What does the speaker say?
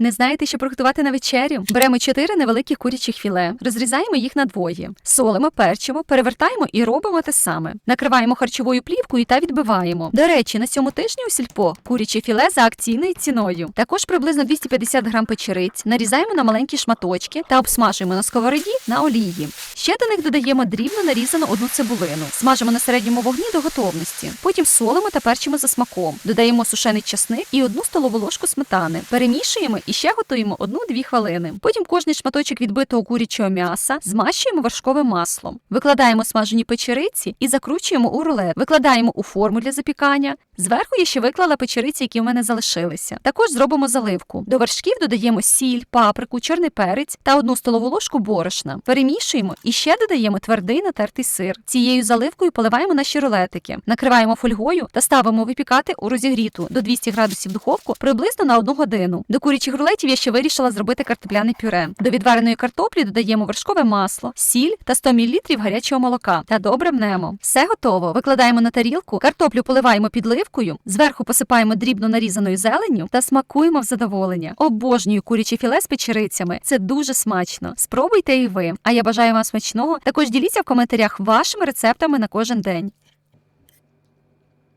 Не знаєте, що приготувати на вечерю? Беремо чотири невеликі курячих філе, розрізаємо їх на двоє, солимо, перчимо, перевертаємо і робимо те саме. Накриваємо харчовою плівкою та відбиваємо. До речі, на цьому тижні у сільпо куряче філе за акційною ціною. Також приблизно 250 грам печериць нарізаємо на маленькі шматочки та обсмажуємо на сковороді на олії. Ще до них додаємо дрібно нарізану одну цибулину, смажимо на середньому вогні до готовності. Потім солимо та перчимо за смаком. Додаємо сушений часник і одну столову ложку сметани. Перемішуємо і ще готуємо 1-2 хвилини. Потім кожний шматочок відбитого курячого м'яса змащуємо вершковим маслом. Викладаємо смажені печериці і закручуємо у рулет. Викладаємо у форму для запікання. Зверху я ще виклала печериці, які в мене залишилися. Також зробимо заливку. До вершків додаємо сіль, паприку, чорний перець та одну столову ложку борошна. Перемішуємо і ще додаємо твердий натертий сир. Цією заливкою поливаємо наші рулетики, накриваємо фольгою та ставимо випікати у розігріту до 200 градусів духовку приблизно на одну годину. До курячих рулетів я ще вирішила зробити картопляне пюре. До відвареної картоплі додаємо вершкове масло, сіль та 100 мл гарячого молока та добре мнемо. Все готово. Викладаємо на тарілку, картоплю поливаємо підливкою, зверху посипаємо дрібно нарізаною зеленню та смакуємо в задоволення. Обожнюю куряче філе з печерицями. Це дуже смачно. Спробуйте і ви. А я бажаю вам смачного. Також діліться в коментарях вашими рецептами на кожен день.